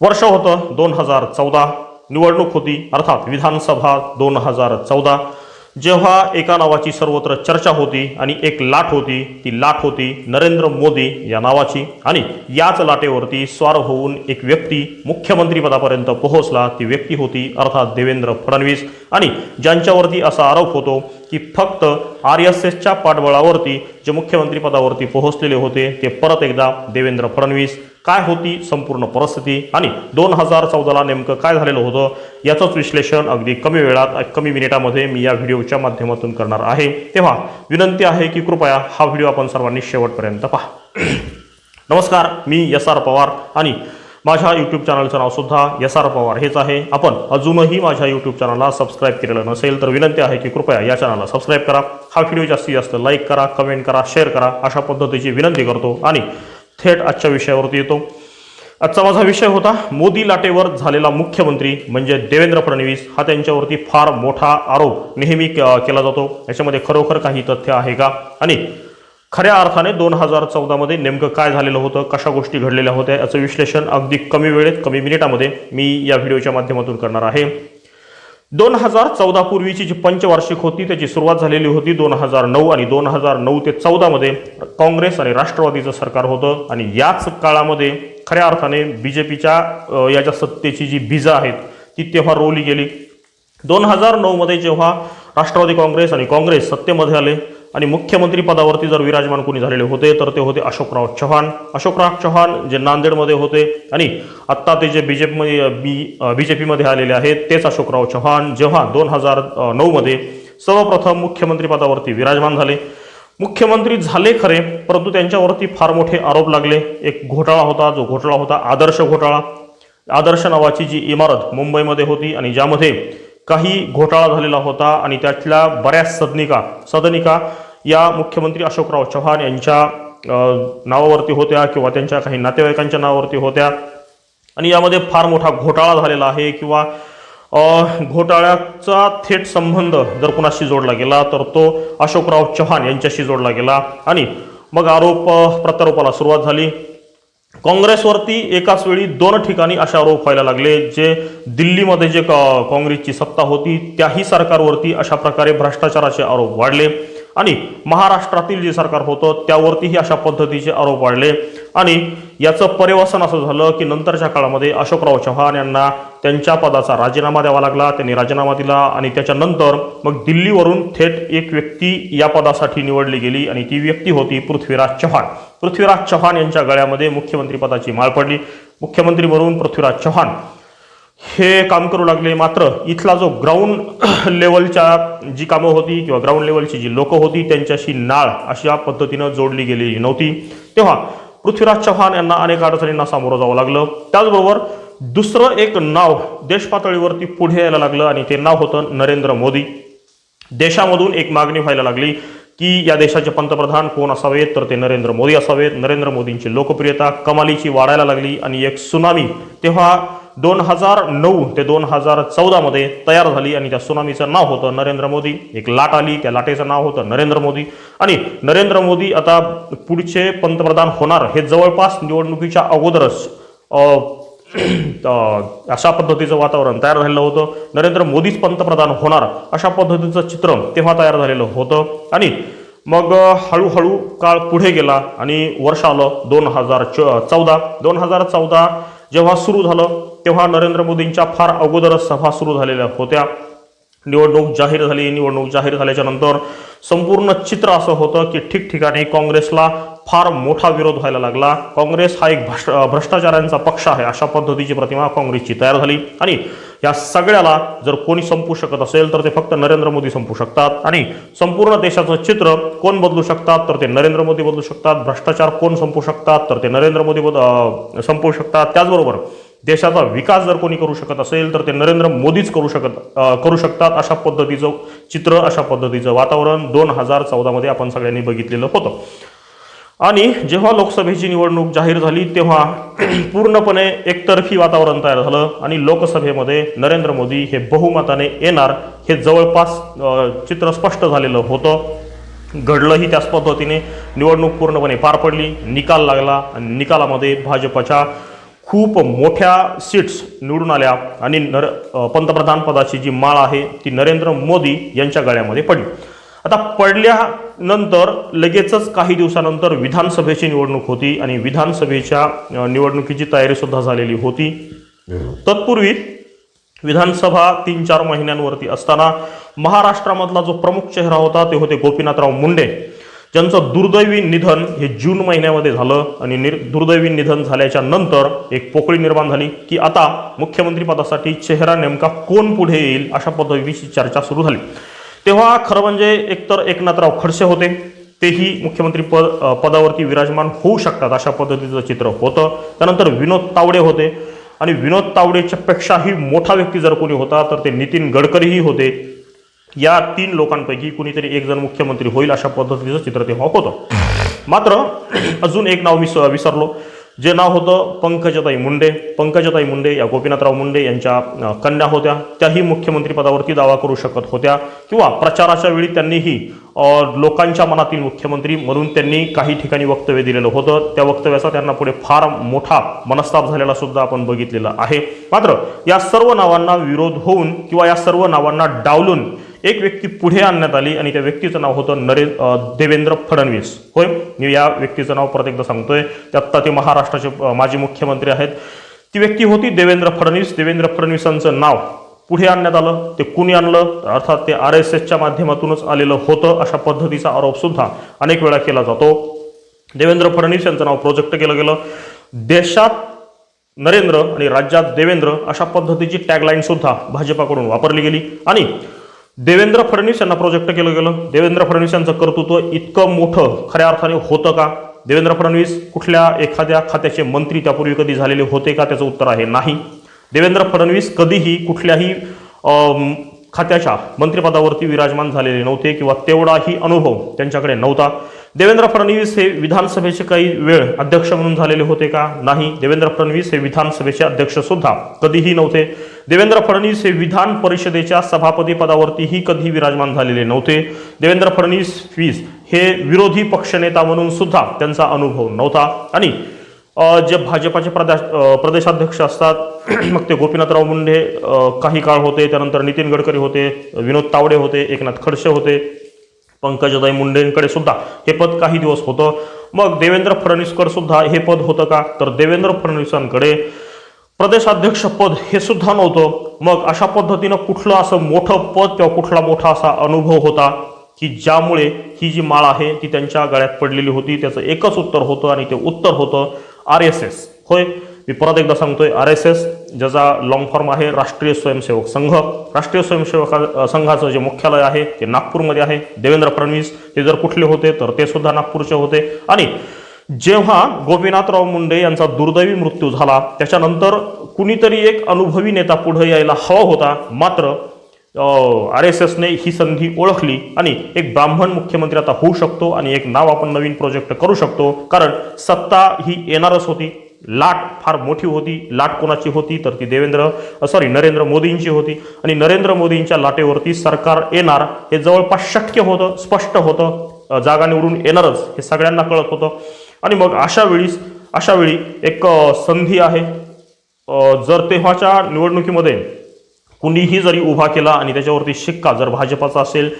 वर्ष होतं दोन हजार चौदा. निवडणूक होती अर्थात विधानसभा दोन हजार चौदा. जेव्हा एका नावाची सर्वत्र चर्चा होती आणि एक लाट होती ती लाट होती नरेंद्र मोदी या नावाची. आणि याच लाटेवरती स्वार होऊन एक व्यक्ती मुख्यमंत्रीपदापर्यंत पोहोचला. ती व्यक्ती होती अर्थात देवेंद्र फडणवीस. आणि ज्यांच्यावरती असा आरोप होतो की फक्त आर एस एसच्या पाठबळावरती जे मुख्यमंत्रीपदावरती पोहोचलेले होते ते परत एकदा देवेंद्र फडणवीस. काय होती संपूर्ण परिस्थिती आणि दोन हजार चौदाला नेमकं काय झालेलं होतं याचंच विश्लेषण अगदी कमी वेळात कमी मिनिटामध्ये मी या व्हिडिओच्या माध्यमातून करणार आहे. तेव्हा विनंती आहे की कृपया हा व्हिडिओ आपण सर्वांनी शेवटपर्यंत पहा. नमस्कार मी एस आर पवार आणि माझ्या यूट्यूब चॅनलचं नावसुद्धा एस आर पवार हेच आहे. आपण अजूनही माझ्या यूट्यूब चॅनलला सबस्क्राईब केलेलं नसेल तर विनंती आहे की कृपया या चॅनलला सबस्क्राईब करा. हा व्हिडिओ जास्तीत जास्त लाईक करा कमेंट करा शेअर करा. अशा पद्धतीची विनंती करतो आणि थेट आजच्या विषयावरती येतो. आजचा माझा विषय होता मोदी लाटेवर झालेला मुख्यमंत्री म्हणजे देवेंद्र फडणवीस हा त्यांच्यावरती फार मोठा आरोप नेहमी केला जातो. याच्यामध्ये खरोखर काही तथ्य आहे का? आणि खऱ्या अर्थाने दोन हजार चौदामध्ये नेमकं काय झालेलं होतं कशा गोष्टी घडलेल्या होत्या याचं विश्लेषण अगदी कमी वेळेत कमी मिनिटामध्ये मी या व्हिडिओच्या माध्यमातून करणार आहे. दोन हजार चौदा पूर्वीची जी पंचवार्षिक होती त्याची सुरुवात झालेली होती दोन हजार नऊ आणि दोन हजार नऊ ते चौदामध्ये काँग्रेस आणि राष्ट्रवादीचं सरकार होतं. आणि याच काळामध्ये खऱ्या अर्थाने बी जे पीच्या या ज्या सत्तेची जी बीजं आहेत ती तेव्हा रोवली गेली. दोन हजार नऊमध्ये जेव्हा राष्ट्रवादी काँग्रेस आणि काँग्रेस सत्तेमध्ये आले आणि मुख्यमंत्री पदावरती जर विराजमान कोणी झालेले होते तर ते होते अशोकराव चव्हाण. अशोकराव चव्हाण जे नांदेडमध्ये होते आणि आत्ता ते जे बी जे पीमध्ये बी बी जे पीमध्ये आलेले आहेत तेच अशोकराव चव्हाण जेव्हा दोन हजार नऊमध्ये सर्वप्रथम मुख्यमंत्री पदावरती विराजमान झाले. मुख्यमंत्री झाले खरे परंतु त्यांच्यावरती फार मोठे आरोप लागले. एक घोटाळा होता जो घोटाळा होता आदर्श घोटाळा. आदर्श नावाची जी इमारत मुंबईमध्ये होती आणि ज्यामध्ये काही घोटाळा झालेला होता आणि त्यातल्या बऱ्याच सदनिका सदनिका या मुख्यमंत्री अशोकराव चव्हाण यांच्या नावावरती होत्या किंवा त्यांच्या काही नातेवाईकांच्या नावावरती होत्या. आणि यामध्ये फार मोठा घोटाळा झालेला आहे किंवा घोटाळ्याचा थेट संबंध जर कुणाशी जोडला गेला तर तो अशोकराव चव्हाण यांच्याशी जोडला गेला. आणि मग आरोप प्रत्यारोपाला सुरुवात झाली. काँग्रेसवरती एकाच वेळी दोन ठिकाणी असे आरोप व्हायला लागले जे दिल्लीमध्ये जे काँग्रेसची सत्ता होती त्याही सरकारवरती अशा प्रकारे भ्रष्टाचाराचे आरोप वाढले. आणि महाराष्ट्रातील जे सरकार होतं त्यावरतीही अशा पद्धतीचे आरोप वाढले. आणि याचं परिवसन असं झालं की नंतरच्या काळामध्ये अशोकराव चव्हाण यांना त्यांच्या पदाचा राजीनामा द्यावा लागला त्यांनी राजीनामा दिला आणि त्याच्यानंतर मग दिल्लीवरून थेट एक व्यक्ती या पदासाठी निवडली गेली आणि ती व्यक्ती होती पृथ्वीराज चव्हाण. पृथ्वीराज चव्हाण यांच्या गळ्यामध्ये मुख्यमंत्री पदाची माळ पडली. मुख्यमंत्री म्हणून पृथ्वीराज चव्हाण हे काम करू लागले मात्र इथला जो ग्राउंड लेवलच्या जी कामं होती किंवा ग्राउंड लेवलची जी लोकं होती त्यांच्याशी नाळ अशा पद्धतीनं जोडली गेलेली नव्हती. तेव्हा पृथ्वीराज चव्हाण यांना अनेक अडचणींना सामोरं जावं लागलं. त्याचबरोबर दुसरं एक नाव देशपातळीवरती पुढे यायला लागलं आणि ते नाव होतं नरेंद्र मोदी. देशामधून एक मागणी व्हायला लागली की या देशाचे पंतप्रधान कोण असावेत? तर ते नरेंद्र मोदी असावेत. नरेंद्र मोदींची लोकप्रियता कमालीची वाढायला लागली आणि एक सुनामी. तेव्हा दोन हजार नऊ ते दोन हजार चौदामध्ये तयार झाली आणि त्या सुनामीचं नाव होतं नरेंद्र मोदी. एक लाट आली त्या लाटेचं नाव होतं नरेंद्र मोदी. आणि नरेंद्र मोदी आता पुढचे पंतप्रधान होणार हे जवळपास निवडणुकीच्या अगोदरच अशा पद्धतीचं वातावरण तयार झालेलं होतं. नरेंद्र मोदीच पंतप्रधान होणार अशा पद्धतीचं चित्र तेव्हा तयार झालेलं होतं. आणि मग हळूहळू काळ पुढे गेला आणि वर्ष आलं दोन हजार च चौदा. दोन हजार चौदा जेव्हा सुरू झालं तेव्हा नरेंद्र मोदींच्या फार अगोदरच सभा सुरू झालेल्या होत्या. निवडणूक जाहीर झाली. निवडणूक जाहीर झाल्याच्यानंतर संपूर्ण चित्र असं होतं की ठिकठिकाणी काँग्रेसला फार मोठा विरोध व्हायला लागला. काँग्रेस हा एक भ्रष्ट भ्रष्टाचारांचा पक्ष आहे. अशा पद्धतीची प्रतिमा काँग्रेसची तयार झाली आणि या सगळ्याला जर कोणी संपू शकत असेल तर ते फक्त नरेंद्र मोदी संपू शकतात. आणि संपूर्ण देशाचं चित्र कोण बदलू शकतात तर ते नरेंद्र मोदी बदलू शकतात. भ्रष्टाचार कोण संपू शकतात तर ते नरेंद्र मोदी बद- संपू संपवू शकतात. त्याचबरोबर देशाचा विकास जर कोणी करू शकत असेल तर ते नरेंद्र मोदीच करू शकत करू शकतात. अशा पद्धतीचं चित्र अशा पद्धतीचं वातावरण दोन हजार चौदामध्ये आपण सगळ्यांनी बघितलेलं होतं. आणि जेव्हा लोकसभेची निवडणूक जाहीर झाली तेव्हा पूर्णपणे एकतर्फी वातावरण तयार झालं आणि लोकसभेमध्ये नरेंद्र मोदी हे बहुमताने येणार हे जवळपास चित्र स्पष्ट झालेलं होतं. घडलंही त्याच पद्धतीने. निवडणूक पूर्णपणे पार पडली निकाल लागला आणि निकालामध्ये भाजपच्या खूप मोठ्या सीट्स निवडून आल्या आणि नर पंतप्रधानपदाची पंतप्रधान पदाची जी माळ आहे ती नरेंद्र मोदी यांच्या गळ्यामध्ये पडली. आता पडल्या नंतर लगेचच काही दिवसानंतर विधानसभेची निवडणूक होती आणि विधानसभेच्या निवडणुकीची तयारीसुद्धा झालेली होती. तत्पूर्वी विधानसभा तीन चार महिन्यांवरती असताना महाराष्ट्रामधला जो प्रमुख चेहरा होता ते होते गोपीनाथराव मुंडे. ज्यांचं दुर्दैवी निधन हे जून महिन्यामध्ये झालं आणि निर दुर्दैवी निधन झाल्याच्यानंतर एक पोकळी निर्माण झाली की आता मुख्यमंत्रीपदासाठी चेहरा नेमका कोण पुढे येईल अशा पद्धतीची चर्चा सुरू झाली. तेव्हा खरं म्हणजे एकतर एकनाथराव खडसे होते. तेही मुख्यमंत्री पद पदावरती विराजमान होऊ शकतात अशा पद्धतीचं चित्र होतं. त्यानंतर विनोद तावडे होते. आणि विनोद तावडेच्या पेक्षाही मोठा व्यक्ती जर कोणी होता तर ते नितीन गडकरीही होते. या तीन लोकांपैकी कुणीतरी एक जण मुख्यमंत्री होईल अशा पद्धतीचं चित्र तेव्हा होतं. मात्र अजून एक नाव विस विसरलो. जे नाव होतं पंकजताई मुंडे. पंकजताई मुंडे या गोपीनाथराव मुंडे यांच्या कन्या होत्या. त्याही मुख्यमंत्रीपदावरती दावा करू शकत होत्या. किंवा प्रचाराच्या वेळी त्यांनीही लोकांच्या मनातील मुख्यमंत्री म्हणून त्यांनी काही ठिकाणी वक्तव्य दिलेलं होतं. त्या वक्तव्याचा त्यांना पुढे फार मोठा मनस्ताप झालेला सुद्धा आपण बघितलेला आहे. मात्र या सर्व नावांना विरोध होऊन किंवा या सर्व नावांना डावलून एक व्यक्ती पुढे आणण्यात आली आणि त्या व्यक्तीचं नाव होतं नरे देवेंद्र फडणवीस. होय? मी या व्यक्तीचं नाव परत एकदा सांगतोय. ते आत्ता ते महाराष्ट्राचे माजी मुख्यमंत्री आहेत. ती व्यक्ती होती देवेंद्र फडणवीस. देवेंद्र फडणवीसांचं नाव पुढे आणण्यात आलं. ते कुणी आणलं? अर्थात ते आर एस एसच्या माध्यमातूनच आलेलं होतं अशा पद्धतीचा आरोप सुद्धा अनेक वेळा केला जातो. देवेंद्र फडणवीस यांचं नाव प्रोजेक्ट केलं गेलं. देशात नरेंद्र आणि राज्यात देवेंद्र अशा पद्धतीची टॅगलाईन सुद्धा भाजपाकडून वापरली गेली. आणि देवेंद्र फडणवीस यांना प्रोजेक्ट केलं गेलं. देवेंद्र फडणवीस यांचं कर्तृत्व इतकं मोठं खऱ्या अर्थाने होतं का? देवेंद्र फडणवीस कुठल्या एखाद्या खात्याचे मंत्री त्यापूर्वी कधी झालेले होते का? त्याचं उत्तर आहे नाही. देवेंद्र फडणवीस कधीही कुठल्याही खात्याच्या मंत्रिपदावरती विराजमान झालेले नव्हते किंवा तेवढाही अनुभव त्यांच्याकडे नव्हता. देवेंद्र फडणवीस हे विधानसभेचे काही वेळ अध्यक्ष म्हणून झालेले होते का? नाही. देवेंद्र फडणवीस हे विधानसभेचे अध्यक्ष सुद्धा कधीही नव्हते. देवेंद्र फडणवीस हे विधान परिषदेच्या सभापती पदावरतीही कधी विराजमान झालेले नव्हते. देवेंद्र फडणवीस फीस हे विरोधी पक्षनेता म्हणून सुद्धा त्यांचा अनुभव नव्हता. आणि जे भाजपाचे प्रदेश प्रदेशाध्यक्ष असतात मग ते गोपीनाथराव मुंडे काही काळ होते त्यानंतर नितीन गडकरी होते विनोद तावडे होते एकनाथ खडसे होते पंकजताई मुंडेंकडे सुद्धा हे पद काही दिवस होतं. मग देवेंद्र फडणवीसकर सुद्धा हे पद होतं का? तर देवेंद्र फडणवीसांकडे प्रदेशाध्यक्ष पद हे सुद्धा नव्हतं. मग अशा पद्धतीनं कुठलं असं मोठं पद किंवा कुठला मोठा असा अनुभव होता की ज्यामुळे ही जी माळ आहे ती त्यांच्या गळ्यात पडलेली होती? त्याचं एकच उत्तर होतं आणि ते उत्तर होतं आर एस एस. होय मी परत एकदा सांगतोय आर एस एस ज्याचा लॉंग फॉर्म आहे राष्ट्रीय स्वयंसेवक संघ. राष्ट्रीय स्वयंसेवक संघाचं जे मुख्यालय आहे ते नागपूरमध्ये आहे. देवेंद्र फडणवीस हे जर कुठले होते तर ते सुद्धा नागपूरचे होते. आणि जेव्हा गोपीनाथराव मुंडे यांचा दुर्दैवी मृत्यू झाला त्याच्यानंतर कुणीतरी एक अनुभवी नेता पुढे यायला हवा होता मात्र आर एस एसने ही संधी ओळखली आणि एक ब्राह्मण मुख्यमंत्री आता होऊ शकतो आणि एक नाव आपण नवीन प्रोजेक्ट करू शकतो. कारण सत्ता ही येणारच होती. लाट फार मोठी होती. लाट कोणाची होती? तर ती देवेंद्र सॉरी नरेंद्र मोदींची होती. आणि नरेंद्र मोदींच्या लाटेवरती सरकार येणार हे जवळपास शक्य होतं स्पष्ट होतं. जागा निवडून येणारच हे सगळ्यांना कळत होतं. आणि मग अशा वेळीस अशा वेळी एक संधी आहे. जर तेव्हाच्या निवडणुकीमध्ये कुणीही जरी उभा केला आणि त्याच्यावरती शिक्का जर भाजपाचा असेल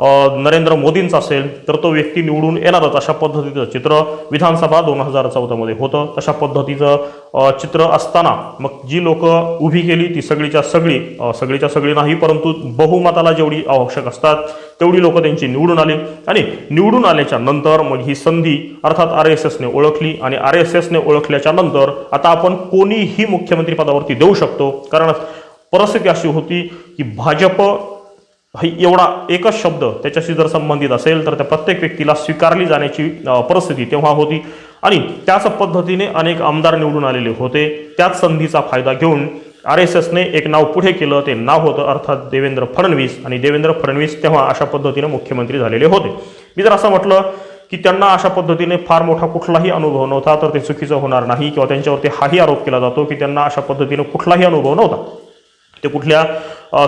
नरेंद्र मोदींचा असेल तर तो व्यक्ती निवडून येणारच अशा पद्धतीचं चित्र विधानसभा दोन हजार चौदामध्ये होतं. तशा पद्धतीचं चित्र असताना मग जी लोक उभी केली ती सगळीच्या सगळी सगळीच्या सगळी नाही परंतु बहुमताला जेवढी आवश्यक असतात तेवढी लोक त्यांची निवडून आली. आणि निवडून आल्याच्यानंतर मग ही संधी अर्थात आर एस एसने ओळखली आणि आर एस एसने ओळखल्याच्या नंतर आता आपण कोणीही मुख्यमंत्री पदावरती देऊ शकतो. कारण परिस्थिती अशी होती की भाजप एवढा एकच शब्द त्याच्याशी जर संबंधित असेल तर त्या प्रत्येक व्यक्तीला स्वीकारली जाण्याची परिस्थिती तेव्हा होती. आणि त्याच पद्धतीने अनेक आमदार निवडून आलेले होते. त्याच संधीचा फायदा घेऊन आर एस एसने एक नाव पुढे केलं. ते नाव होतं अर्थात देवेंद्र फडणवीस. आणि देवेंद्र फडणवीस तेव्हा अशा पद्धतीने मुख्यमंत्री झालेले होते. मी जर असं म्हटलं की त्यांना अशा पद्धतीने फार मोठा कुठलाही अनुभव नव्हता तर ते चुकीचं होणार नाही किंवा त्यांच्यावरती हाही आरोप केला जातो की त्यांना अशा पद्धतीने कुठलाही अनुभव नव्हता. ते कुठल्या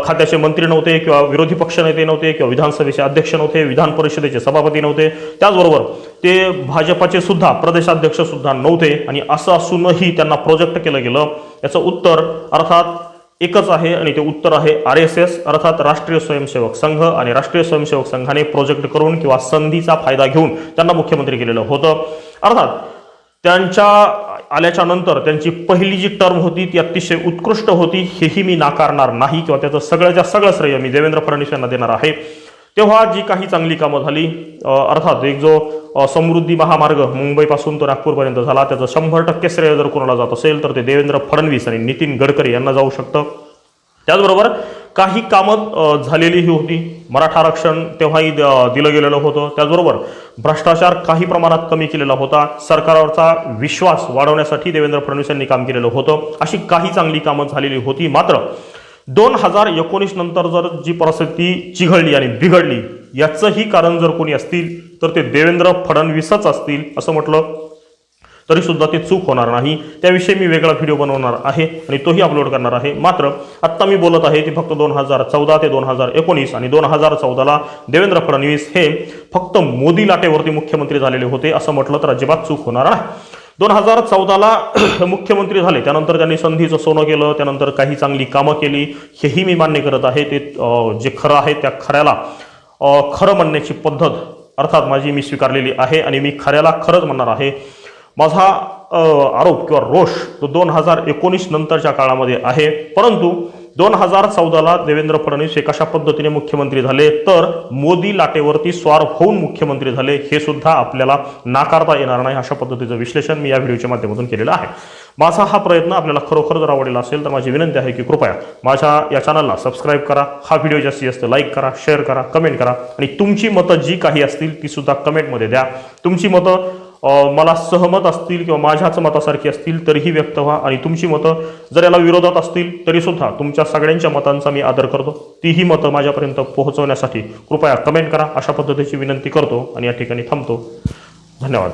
खात्याचे मंत्री नव्हते किंवा विरोधी पक्ष नेते नव्हते किंवा विधानसभेचे अध्यक्ष नव्हते विधान परिषदेचे सभापती नव्हते. त्याचबरोबर ते भाजपाचे सुद्धा प्रदेशाध्यक्ष सुद्धा नव्हते आणि असं असूनही त्यांना प्रोजेक्ट केलं गेलं. याचं उत्तर अर्थात एकच आहे आणि ते उत्तर आहे आर एस एस अर्थात राष्ट्रीय स्वयंसेवक संघ आणि राष्ट्रीय स्वयंसेवक संघाने प्रोजेक्ट करून किंवा संधीचा फायदा घेऊन त्यांना मुख्यमंत्री केलेलं होतं. अर्थात त्यांच्या आल्याच्यानंतर त्यांची पहिली जी टर्म होती ती अतिशय उत्कृष्ट होती. हेही मी नाकारणार नाही किंवा त्याचं सगळ्याच्या सगळं श्रेय मी देवेंद्र फडणवीस यांना देणार आहे. तेव्हा जी काही चांगली कामं झाली अर्थात एक जो समृद्धी महामार्ग मुंबईपासून तो नागपूरपर्यंत झाला त्याचं शंभर टक्के श्रेय जर कोणाला जात असेल तर ते देवेंद्र फडणवीस आणि नितीन गडकरी यांना जाऊ शकतं. त्याचबरोबर काही कामं झालेलीही होती. मराठा आरक्षण तेव्हाही द- दिलं गेलेलं होतं. त्याचबरोबर भ्रष्टाचार काही प्रमाणात कमी केलेला होता. सरकारवरचा विश्वास वाढवण्यासाठी देवेंद्र फडणवीस यांनी काम केलेलं होतं. अशी काही चांगली कामं झालेली होती. मात्र दोन हजार एकोणीस नंतर जर जी परिस्थिती चिघळली आणि बिघडली याचंही कारण जर कोणी असतील तर ते देवेंद्र फडणवीसच असतील असं म्हटलं तरी सुद्धा ते चूक होणार नाही. त्याविषयी मी वेगळा व्हिडिओ बनवणार आहे आणि तोही अपलोड करणार आहे. मात्र आत्ता मी बोलत आहे ते फक्त दोन हजार चौदा ते दोन हजार एकोणीस आणि दोन हजार चौदाला देवेंद्र फडणवीस हे फक्त मोदी लाटेवरती मुख्यमंत्री झालेले होते असं म्हटलं तर अजिबात चूक होणार नाही. दोन हजार चौदाला मुख्यमंत्री झाले. त्यानंतर त्यांनी संधीचं सोनं केलं त्यानंतर काही चांगली कामं केली. हेही मी मान्य करत आहे. ते जे खरं आहे त्या खऱ्याला खरं म्हणण्याची पद्धत अर्थात माझी मी स्वीकारलेली आहे आणि मी खऱ्याला खरंच म्हणणार आहे. माझा आरोप किंवा रोष तो दोन हजार एकोणीस नंतरच्या काळामध्ये आहे. परंतु दोन हजार चौदाला देवेंद्र फडणवीस हे कशा पद्धतीने मुख्यमंत्री झाले? तर मोदी लाटेवरती स्वार होऊन मुख्यमंत्री झाले हे सुद्धा आपल्याला नाकारता येणार नाही अशा पद्धतीचं विश्लेषण मी या व्हिडिओच्या माध्यमातून केलेलं आहे. माझा हा प्रयत्न आपल्याला खरोखर जर आवडला असेल तर माझी विनंती आहे की कृपया माझ्या या चॅनलला सबस्क्राईब करा हा व्हिडिओ जास्तीत जास्त लाईक करा शेअर करा कमेंट करा आणि तुमची मतं जी काही असतील ती सुद्धा कमेंटमध्ये द्या. तुमची मतं मला सहमत असतील किंवा माझ्याच मतासारखी असतील तरीही व्यक्त व्हा. आणि तुमची मतं जर याला विरोधात असतील तरीसुद्धा तुमच्या सगळ्यांच्या मतांचा मी आदर करतो. तीही मतं माझ्यापर्यंत पोहोचवण्यासाठी कृपया कमेंट करा. अशा पद्धतीची विनंती करतो आणि या ठिकाणी थांबतो. धन्यवाद.